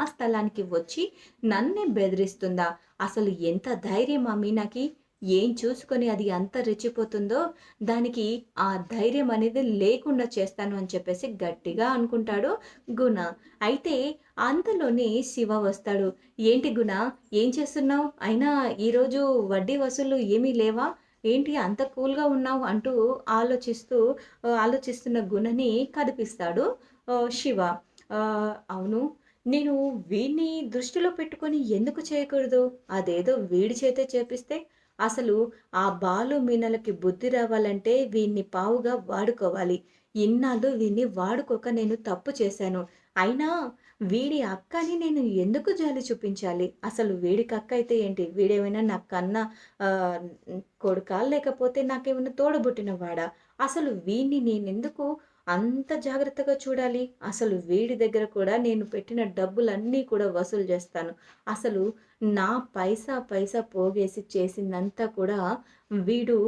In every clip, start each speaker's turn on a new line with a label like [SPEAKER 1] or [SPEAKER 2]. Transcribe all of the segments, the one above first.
[SPEAKER 1] నా స్థలానికి వచ్చి నన్నే బెదిరిస్తుందా? అసలు ఎంత ధైర్యం ఆ మీనాకి? ఏం చూసుకొని అది అంత రెచ్చిపోతుందో? దానికి ఆ ధైర్యం అనేది లేకుండా చేస్తాను అని చెప్పేసి గట్టిగా అనుకుంటాడు గుణ. అయితే అంతలోనే శివ వస్తాడు. ఏంటి గుణ? ఏం చేస్తున్నావు? అయినా ఈరోజు వడ్డీ వసూలు ఏమీ లేవా? ఏంటి అంత కూల్గా ఉన్నావు అంటూ ఆలోచిస్తూ ఆలోచిస్తున్న గుణని కదిపిస్తాడు శివ. అవును నేను వీడిని దృష్టిలో పెట్టుకొని ఎందుకు చేయకూడదు? అదేదో వీడి చేతే చేపిస్తే అసలు ఆ బాలు మీనలకి బుద్ధి రావాలంటే వీన్ని పావుగా వాడుకోవాలి. ఇన్నాళ్ళు వీన్ని వాడుకోక నేను తప్పు చేశాను. అయినా వీడి అక్కని నేను ఎందుకు జాలి చూపించాలి? అసలు వీడికి అక్క అయితే ఏంటి? వీడేమైనా నా కన్న కొడుకాలు కొడుకా? లేకపోతే నాకేమైనా తోడబుట్టిన వాడా అసలు వీడిని నేనెందుకు అంత జాగ్రత్తగా చూడాలి. అసలు వీడి దగ్గర కూడా నేను పెట్టిన డబ్బులన్నీ కూడా వసూలు చేస్తాను. అసలు నా పైసా పైసా పోగేసి చేసిందంతా కూడా వీడు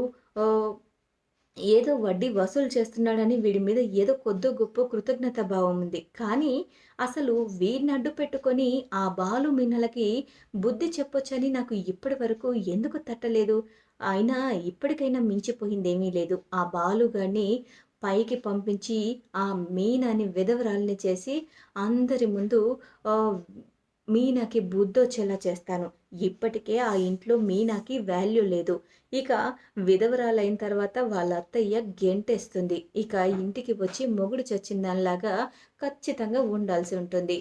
[SPEAKER 1] ఏదో వడ్డీ వసూలు చేస్తున్నాడని వీడి మీద ఏదో కొద్దో గొప్ప కృతజ్ఞత భావం ఉంది. కానీ అసలు వీడిని అడ్డు పెట్టుకొని ఆ బాలు మిన్నలకి బుద్ధి చెప్పొచ్చని నాకు ఇప్పటి వరకు ఎందుకు తట్టలేదు? అయినా ఇప్పటికైనా మించిపోయిందేమీ లేదు. ఆ బాలుగాడిని పైకి పంపించి ఆ మీనాని విధవరాల్ని చేసి అందరి ముందు మీనాకి బుద్ధొచ్చేలా చేస్తాను. ఇప్పటికే ఆ ఇంట్లో మీనాకి వాల్యూ లేదు. ఇక విధవరాలైన తర్వాత వాళ్ళ అత్తయ్య గెంటేస్తుంది. ఇక ఇంటికి వచ్చి మొగుడు చచ్చిన దానిలాగా ఖచ్చితంగా ఉండాల్సి ఉంటుంది.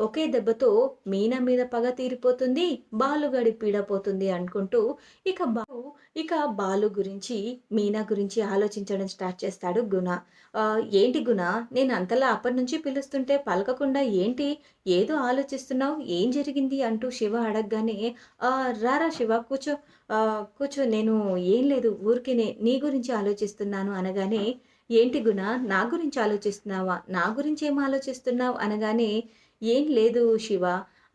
[SPEAKER 1] ఒకే దెబ్బతో మీనా మీద పగ తీరిపోతుంది బాలుగాడి పీడ పోతుంది అనుకుంటూ ఇక బాలు ఇక బాలు గురించి మీనా గురించి ఆలోచించడం స్టార్ట్ చేస్తాడు గుణ. ఏంటి గుణ? నేను అంతలా అప్పటి నుంచి పిలుస్తుంటే పలకకుండా ఏంటి? ఏదో ఆలోచిస్తున్నావు? ఏం జరిగింది? అంటూ శివ అడగగానే రారా శివ కూర్చో. కూర్చో నేను ఏం లేదు ఊరికే నీ గురించి ఆలోచిస్తున్నాను అనగానే ఏంటి గుణ? నా గురించి ఆలోచిస్తున్నావా? నా గురించి ఏం ఆలోచిస్తున్నావు? అనగానే ఏం లేదు శివ.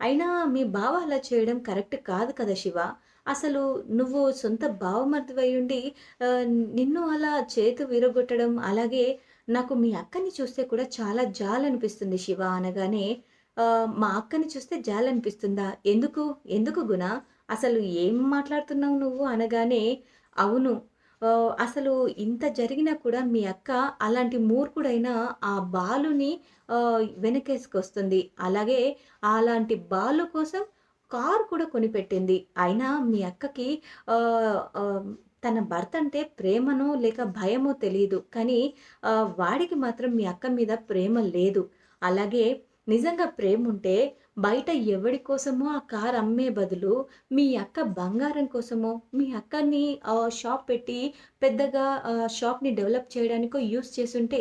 [SPEAKER 1] అయినా మీ బావ అలా చేయడం కరెక్ట్ కాదు కదా శివ. అసలు నువ్వు సొంత బావమర్దివై ఉండి నిన్ను అలా చేతు విరగొట్టడం అలాగే నాకు మీ అక్కని చూస్తే కూడా చాలా జాలనిపిస్తుంది శివ అనగానే మా అక్కని చూస్తే జాలనిపిస్తుందా? ఎందుకు? ఎందుకు గుణ? అసలు ఏం మాట్లాడుతున్నావు నువ్వు? అనగానే అవును అసలు ఇంత జరిగినా కూడా మీ అక్క అలాంటి మూర్ఖుడైన ఆ బాలుని వెనకేసుకొస్తుంది. అలాగే అలాంటి బాలు కోసం కారు కూడా కొనిపెట్టింది. అయినా మీ అక్కకి తన భర్త అంటే ప్రేమనో లేక భయమో తెలియదు కానీ వాడికి మాత్రం మీ అక్క మీద ప్రేమ లేదు. అలాగే నిజంగా ప్రేమ ఉంటే బయట ఎవడి కోసమో ఆ కార్ అమ్మే బదులు మీ అక్క బంగారం కోసమో మీ అక్కని షాప్ పెట్టి పెద్దగా షాప్ని డెవలప్ చేయడానికో యూస్ చేసుంటే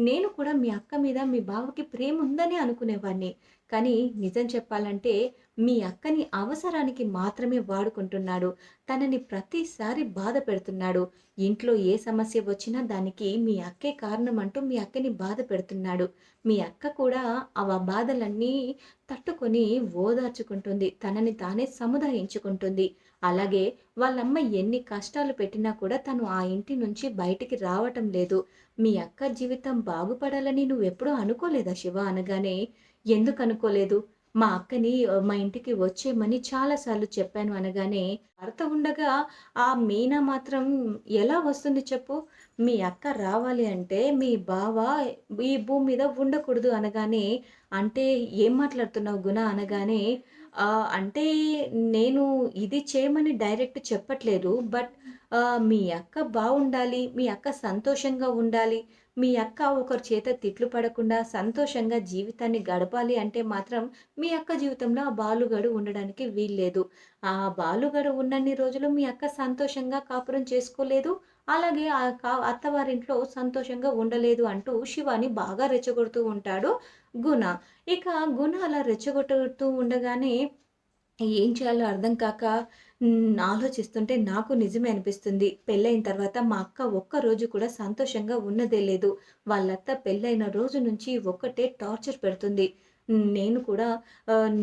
[SPEAKER 1] నేను కూడా మీ అక్క మీద మీ బావకి ప్రేమ ఉందని అనుకునేవాడిని కానీ నిజం చెప్పాలంటే మీ అక్కని అవసరానికి మాత్రమే వాడుకుంటున్నాడు. తనని ప్రతిసారి బాధ పెడుతున్నాడు. ఇంట్లో ఏ సమస్య వచ్చినా దానికి మీ అక్కే కారణం అంటూ మీ అక్కని బాధ పెడుతున్నాడు. మీ అక్క కూడా ఆ బాధలన్నీ తట్టుకొని ఓదార్చుకుంటుంది. తనని తానే సముదాయించుకుంటుంది. అలాగే వాళ్ళమ్మ ఎన్ని కష్టాలు పెట్టినా కూడా తను ఆ ఇంటి నుంచి బయటికి రావటం లేదు. మీ అక్క జీవితం బాగుపడాలని నువ్వెప్పుడూ అనుకోలేదా శివ? అనగానే ఎందుకు అనుకోలేదు మా అక్కని మా ఇంటికి వచ్చేయమని చాలాసార్లు చెప్పాను అనగానే భర్త ఉండగా ఆ మీనా మాత్రం ఎలా వస్తుంది చెప్పు? మీ అక్క రావాలి అంటే మీ బావ ఈ భూమి మీద ఉండకూడదు అనగానే అంటే ఏం మాట్లాడుతున్నావు గుణ? అనగానే అంటే నేను ఇది చేయమని డైరెక్ట్ చెప్పట్లేదు బట్ మీ అక్క బాగుండాలి మీ అక్క సంతోషంగా ఉండాలి మీ అక్క ఒకరి చేత తిట్లు పడకుండా సంతోషంగా జీవితాన్ని గడపాలి అంటే మాత్రం మీ అక్క జీవితంలో ఆ బాలుగడు ఉండడానికి వీల్లేదు. ఆ బాలుగడు ఉన్నన్ని రోజులు మీ అక్క సంతోషంగా కాపురం చేసుకోలేదు అలాగే ఆ అత్తవారింట్లో సంతోషంగా ఉండలేదు అంటూ శివాని బాగా రెచ్చగొడుతూ ఉంటాడు గుణ. ఇక గుణ అలా రెచ్చగొట్టుతూ ఉండగానే ఏం చేయాలో అర్థం కాక ఆలోచిస్తుంటే నాకు నిజమే అనిపిస్తుంది. పెళ్ళైన తర్వాత మా అక్క ఒక్క రోజు కూడా సంతోషంగా ఉన్నదే లేదు. వాళ్ళత్త పెళ్ళైన రోజు నుంచి ఒక్కటే టార్చర్ పెడుతుంది. నేను కూడా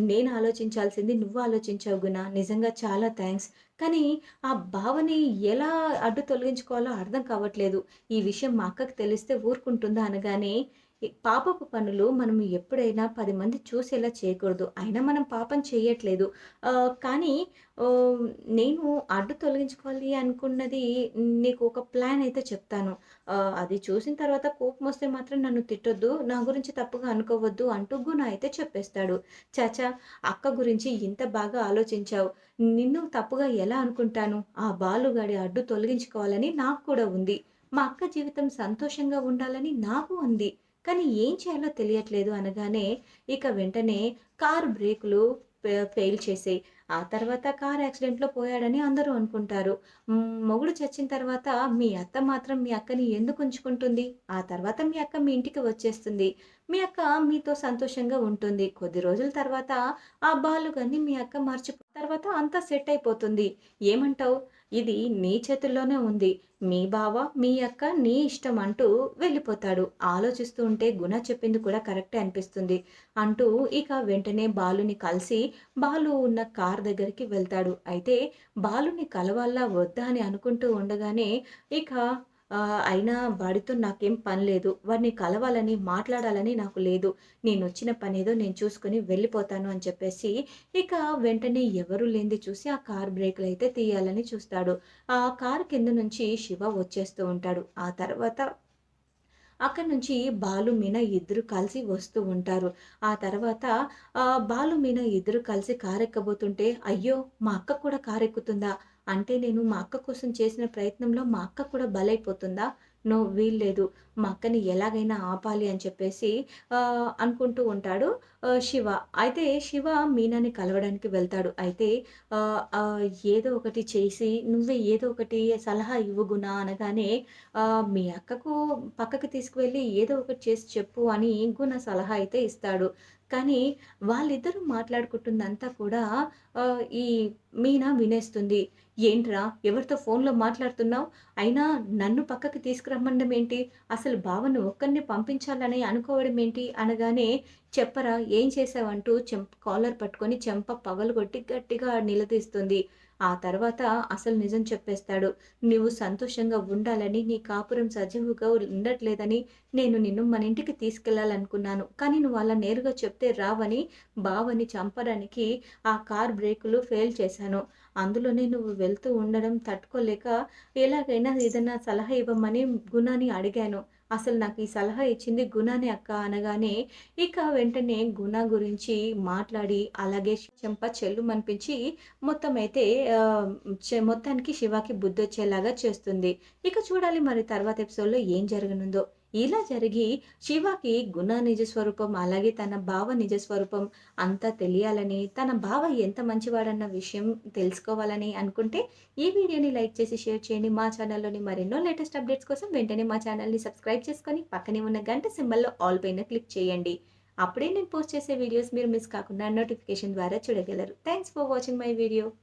[SPEAKER 1] నేను ఆలోచించాల్సింది నువ్వు ఆలోచించావు గుణ. నిజంగా చాలా థ్యాంక్స్ కానీ ఆ భావని ఎలా అడ్డు తొలగించుకోవాలో అర్థం కావట్లేదు. ఈ విషయం మా అక్కకి తెలిస్తే ఊరుకుంటుందా అనగానే పాపపు పనులు మనం ఎప్పుడైనా పది మంది చూసేలా చేయకూడదు. అయినా మనం పాపం చేయట్లేదు. కానీ నేను అడ్డు తొలగించుకోవాలి అనుకున్నది నీకు ఒక ప్లాన్ అయితే చెప్తాను. అది చూసిన తర్వాత కోపమొస్తే మాత్రం నన్ను తిట్టొద్దు. నా గురించి తప్పుగా అనుకోవద్దు అంటూ గుణ అయితే చెప్పేస్తాడు. చాచా అక్క గురించి ఇంత బాగా ఆలోచించావు. నిన్ను తప్పుగా ఎలా అనుకుంటాను? ఆ బాలుగాడి అడ్డు తొలగించుకోవాలని నాకు కూడా ఉంది. మా అక్క జీవితం సంతోషంగా ఉండాలని నాకు ఉంది. కానీ ఏం చేయాలో తెలియట్లేదు అనగానే, ఇక వెంటనే కారు బ్రేకులు ఫెయిల్ చేసేయి. ఆ తర్వాత కార్ యాక్సిడెంట్‌లో పోయాడని అందరూ అనుకుంటారు. మొగుడు చచ్చిన తర్వాత మీ అత్త మాత్రం మీ అక్కని ఎందుకు ఉంచుకుంటుంది? ఆ తర్వాత మీ అక్క మీ ఇంటికి వచ్చేస్తుంది. మీ అక్క మీతో సంతోషంగా ఉంటుంది. కొద్ది రోజుల తర్వాత ఆ బాలుగాన్ని మీ అక్క మర్చిపో తర్వాత అంతా సెట్ అయిపోతుంది. ఏమంటావు? ఇది నీ చేతుల్లోనే ఉంది. మీ బావ, మీ అక్క నీ ఇష్టం అంటూ వెళ్ళిపోతాడు. ఆలోచిస్తూ ఉంటే గుణ చెప్పింది కూడా కరెక్టే అనిపిస్తుంది. అంటూ ఇక వెంటనే బాలుని కలిసి బాలు ఉన్న కార్ దగ్గరికి వెళ్తాడు. అయితే బాలుని కలవాలా? వద్దా? అని అనుకుంటూ ఉండగానే ఇక అయినా వాడితో నాకేం పని లేదు. వాడిని కలవాలని, మాట్లాడాలని నాకు లేదు. నేను వచ్చిన పని ఏదో నేను చూసుకొని వెళ్ళిపోతాను అని చెప్పేసి ఇక వెంటనే ఎవరు లేనిది చూసి ఆ కార్ బ్రేకులయితే తీయాలని చూస్తాడు. ఆ కార్ కింద నుంచి శివ వచ్చేస్తూ ఉంటాడు. ఆ తర్వాత అక్కడి నుంచి బాలు, మీన ఇద్దరు కలిసి వస్తూ ఉంటారు. ఆ తర్వాత బాలు, మీన ఇద్దరు కలిసి కారెక్కబోతుంటే, అయ్యో! మా అక్క కూడా కారెక్కుతుందా? అంటే నేను మా అక్క కోసం చేసిన ప్రయత్నంలో మా అక్క కూడా బలైపోతుందా? నో వీల్లేదు. మా అక్కని ఎలాగైనా ఆపాలి అని చెప్పేసి అనుకుంటూ ఉంటాడు శివ. అయితే శివ మీనాని కలవడానికి వెళ్తాడు. అయితే ఏదో ఒకటి చేసి నువ్వే ఏదో ఒకటి సలహా ఇవ్వగునా అనగానే మీ అక్కకు పక్కకు తీసుకువెళ్ళి ఏదో ఒకటి చేసి చెప్పు అని గుణ సలహా అయితే ఇస్తాడు. కానీ వాళ్ళిద్దరూ మాట్లాడుకుంటుందంతా కూడా ఈ మీన వినేస్తుంది. ఏంట్రా ఎవరితో ఫోన్‌లో మాట్లాడుతున్నావు? అయినా నన్ను పక్కకి తీసుకురమ్మడం ఏంటి? అసలు బావను ఒక్కరిని పంపించాలని అనుకోవడం ఏంటి? అనగానే చెప్పరా ఏం చేశావంటూ చెంప కాలర్ పట్టుకొని చెంప పగలగొట్టి గట్టిగా నిలదీస్తుంది. ఆ తర్వాత అసలు నిజం చెప్పేస్తాడు. నువ్వు సంతోషంగా ఉండాలని, నీ కాపురం సజీవుగా ఉండట్లేదని నేను నిన్ను మన ఇంటికి తీసుకెళ్ళాలనుకున్నాను. కానీ నువ్వు అలా నేరుగా చెప్తే రావని బావని చంపడానికి ఆ కార్ బ్రేకులు ఫెయిల్ చేశాను. అందులోనే నువ్వు వెళ్తూ ఉండడం తట్టుకోలేక ఎలాగైనా ఏదైనా సలహా ఇవ్వమని గుణాన్ని అడిగాను. అసలు నాకు ఈ సలహా ఇచ్చింది గుణనే అక్క అనగానే, ఇక వెంటనే గుణ గురించి మాట్లాడి అలాగే చెంప చెల్లుమనిపించి మొత్తం అయితే మొత్తానికి చె మొత్తానికి శివకి బుద్ధొచ్చేలాగా చేస్తుంది. ఇక చూడాలి మరి తర్వాత ఎపిసోడ్‌లో ఏం జరగనుందో. ఇలా జరిగి శివకి గుణ నిజ స్వరూపం, అలాగే తన భావ నిజ స్వరూపం అంతా తెలియాలని, తన భావ ఎంత మంచివాడన్న విషయం తెలుసుకోవాలని అనుకుంటే ఈ వీడియోని లైక్ చేసి షేర్ చేయండి. మా ఛానల్‌లోని మరెన్నో లేటెస్ట్ అప్డేట్స్ కోసం వెంటనే మా ఛానల్‌ని సబ్స్క్రైబ్ చేసుకొని పక్కనే ఉన్న గంట సింబల్‌లో ఆల్ పైన క్లిక్ చేయండి. అప్పుడే నేను పోస్ట్ చేసే వీడియోస్ మీరు మిస్ కాకుండా నోటిఫికేషన్ ద్వారా చూడగలరు. Thanks for watching my video.